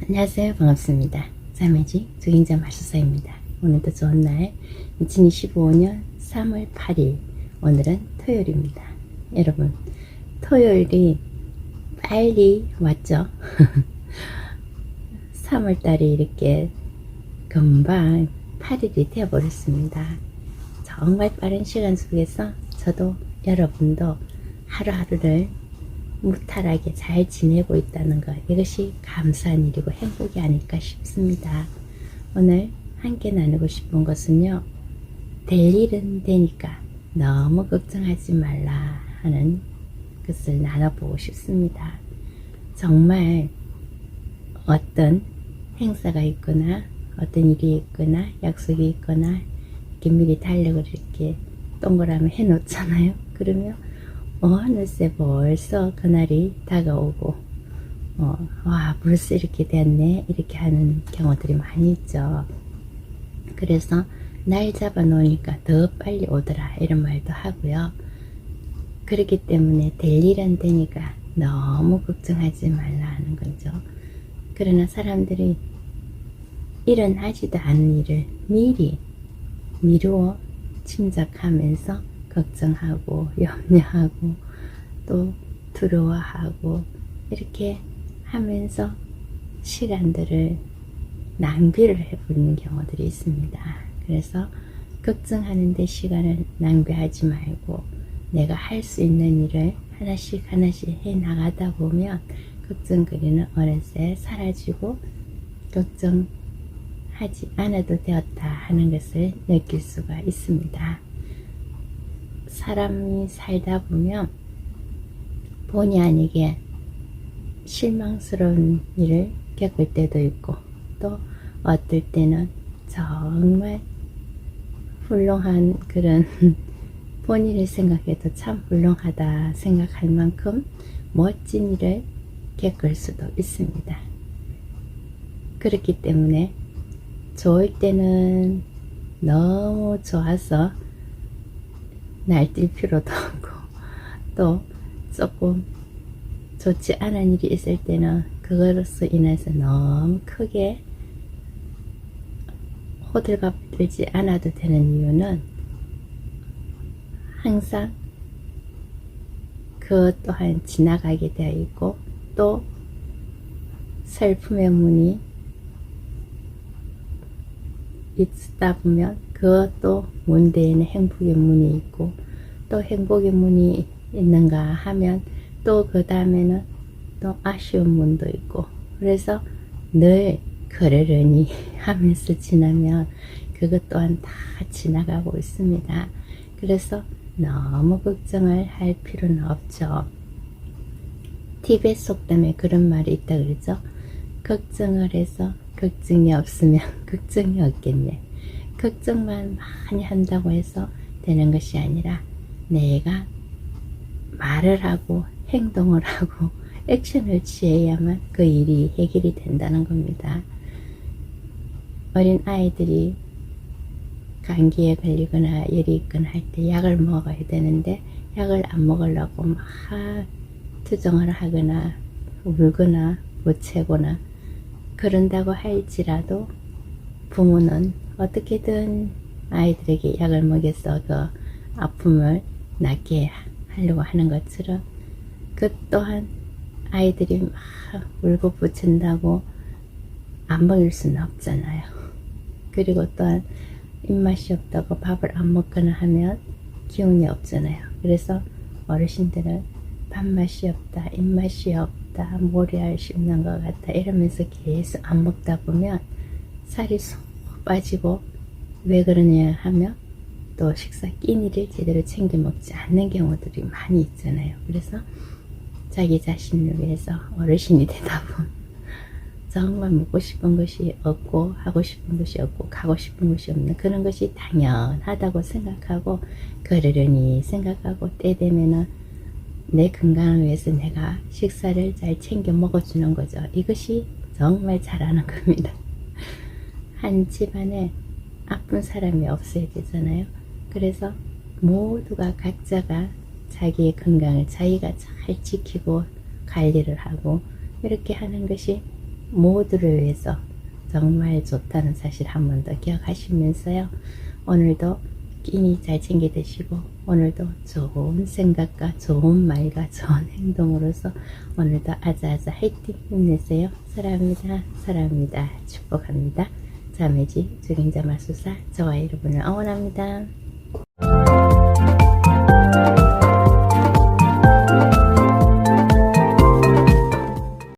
안녕하세요. 반갑습니다. 자매지 조인자 마술사입니다. 오늘도 좋은 날 2025년 3월 8일 오늘은 토요일입니다. 여러분 토요일이 빨리 왔죠? 3월달이 이렇게 금방 8일이 되어버렸습니다. 정말 빠른 시간 속에서 저도 여러분도 하루하루를 무탈하게 잘 지내고 있다는 것 이것이 감사한 일이고 행복이 아닐까 싶습니다. 오늘 함께 나누고 싶은 것은요. 될 일은 되니까 너무 걱정하지 말라 하는 것을 나눠보고 싶습니다. 정말 어떤 행사가 있거나 어떤 일이 있거나 약속이 있거나 이렇게 미리 달력을 이렇게 동그라미 해놓잖아요. 그러면 어느새 벌써 그날이 다가오고 어, 와 벌써 이렇게 됐네 이렇게 하는 경우들이 많이 있죠. 그래서 날 잡아 놓으니까 더 빨리 오더라 이런 말도 하고요. 그렇기 때문에 될 일은 되니까 너무 걱정하지 말라 하는 거죠. 그러나 사람들이 일어나지도 않은 일을 미리 미루어 짐작하면서 걱정하고 염려하고 또 두려워하고 이렇게 하면서 시간들을 낭비를 해버리는 경우들이 있습니다. 그래서 걱정하는데 시간을 낭비하지 말고 내가 할 수 있는 일을 하나씩 하나씩 해 나가다 보면 걱정거리는 어느새 사라지고 걱정하지 않아도 되었다 하는 것을 느낄 수가 있습니다. 사람이 살다 보면 본의 아니게 실망스러운 일을 겪을 때도 있고 또 어떨 때는 정말 훌륭한 그런 본인을 생각해도 참 훌륭하다 생각할 만큼 멋진 일을 겪을 수도 있습니다. 그렇기 때문에 좋을 때는 너무 좋아서 날뛸 필요도 없고 또 조금 좋지 않은 일이 있을 때는 그것으로 인해서 너무 크게 호들갑 들지 않아도 되는 이유는 항상 그 또한 지나가게 되어 있고 또 슬픔의 문이 있다 보면 그것도 문대에는 행복의 문이 있고 또 행복의 문이 있는가 하면 또 그 다음에는 또 아쉬운 문도 있고 그래서 늘 그러려니 하면서 지나면 그것 또한 다 지나가고 있습니다. 그래서 너무 걱정을 할 필요는 없죠. 티벳 속담에 그런 말이 있다 그러죠. 걱정을 해서 걱정이 없으면 걱정이 없겠네. 걱정만 많이 한다고 해서 되는 것이 아니라 내가 말을 하고 행동을 하고 액션을 취해야만 그 일이 해결이 된다는 겁니다. 어린 아이들이 감기에 걸리거나 열이 있거나 할 때 약을 먹어야 되는데 약을 안 먹으려고 막 투정을 하거나 울거나 보채거나 그런다고 할지라도 부모는 어떻게든 아이들에게 약을 먹여서 그 아픔을 낫게 하려고 하는 것처럼 그 또한 아이들이 막 울고 붙인다고 안 먹일 수는 없잖아요. 그리고 또한 입맛이 없다고 밥을 안 먹거나 하면 기운이 없잖아요. 그래서 어르신들은 밥맛이 없다, 입맛이 없다, 모래알 씹는 것 같다 이러면서 계속 안 먹다 보면 살이 쏙 빠지고 왜 그러냐 하면 또 식사 끼니를 제대로 챙겨 먹지 않는 경우들이 많이 있잖아요. 그래서 자기 자신을 위해서 어르신이 되다 보면 정말 먹고 싶은 것이 없고 하고 싶은 것이 없고 가고 싶은 것이 없는 그런 것이 당연하다고 생각하고 그러려니 생각하고 때 되면은 내 건강을 위해서 내가 식사를 잘 챙겨 먹어주는 거죠. 이것이 정말 잘하는 겁니다. 한 집안에 아픈 사람이 없어야 되잖아요. 그래서 모두가 각자가 자기의 건강을 자기가 잘 지키고 관리를 하고 이렇게 하는 것이 모두를 위해서 정말 좋다는 사실 한 번 더 기억하시면서요. 오늘도 끼니 잘 챙겨 드시고 오늘도 좋은 생각과 좋은 말과 좋은 행동으로서 오늘도 아자아자 화이팅 힘내세요. 사랑합니다. 사랑합니다. 축복합니다. 자매지 주행자 마수사 저와 여러분을 응원합니다.